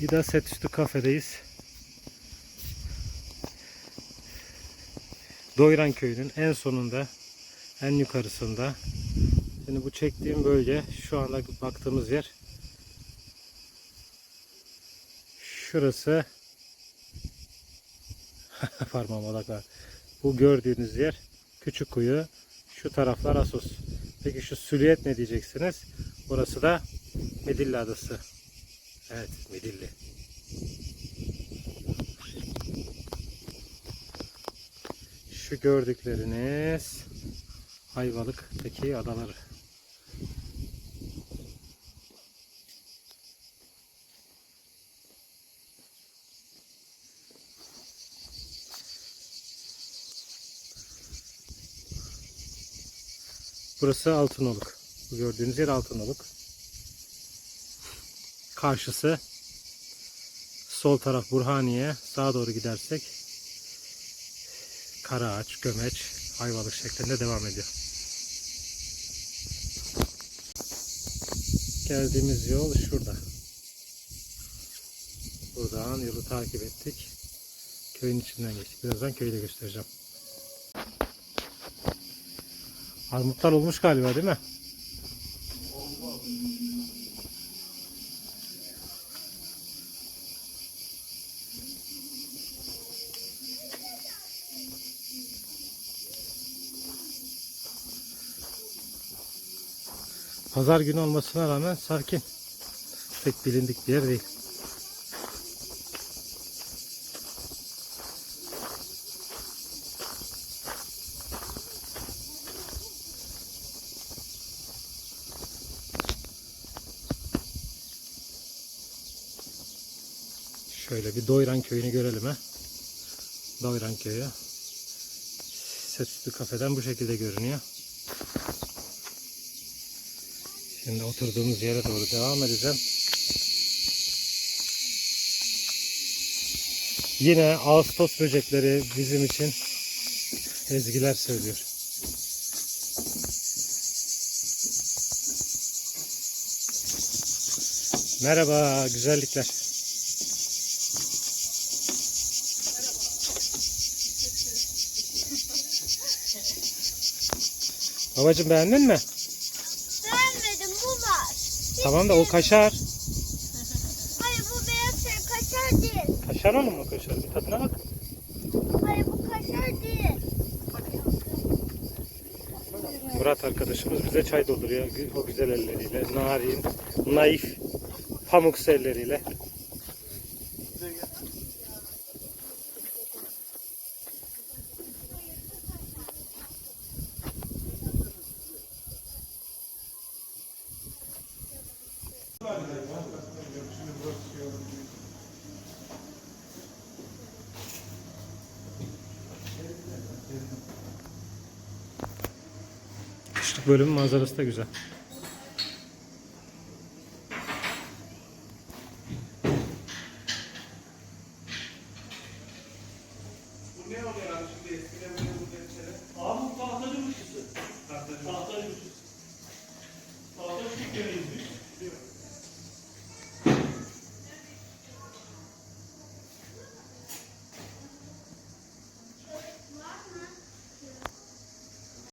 İda Set Üstü kafedeyiz. Doyran köyünün en sonunda, en yukarısında. Şimdi bu çektiğim bölge, şu anda baktığımız yer. Şurası parmağıma bakar. Bu gördüğünüz yer küçük kuyu. Şu taraflar Asos. Peki şu Süliyet ne diyeceksiniz? Burası da Midilli Adası. Evet, Midilli. Şu gördükleriniz Ayvalık'taki adaları. Burası Altınoluk. Bu gördüğünüz yer Altınoluk. Karşısı sol taraf Burhaniye. Sağa doğru gidersek Karaağaç, Gömeç, Ayvalık şeklinde devam ediyor. Geldiğimiz yol şurada. Buradan yolu takip ettik. Köyün içinden geçtik. Birazdan köyü de göstereceğim. Armutlar olmuş galiba değil mi? Pazar günü olmasına rağmen sakin. Pek bilindik bir yer değil. Şöyle bir Doyran köyünü görelim ha. Doyran köyü. Sesüstü kafeden bu şekilde görünüyor. Şimdi oturduğumuz yere doğru devam edeceğim. Yine Ağustos böcekleri bizim için ezgiler söylüyor. Merhaba güzellikler. Babacım beğendin mi? Beğenmedim bu var. Tamam da o kaşar. Hayır bu beyaz şey kaşar değil. Kaşar oğlum mu kaşar? Bir tadına bak. Hayır bu kaşar değil. Murat arkadaşımız bize çay dolduruyor o güzel elleriyle. Narin, naif, pamuk elleriyle. Kışlık bölümün manzarası da güzel.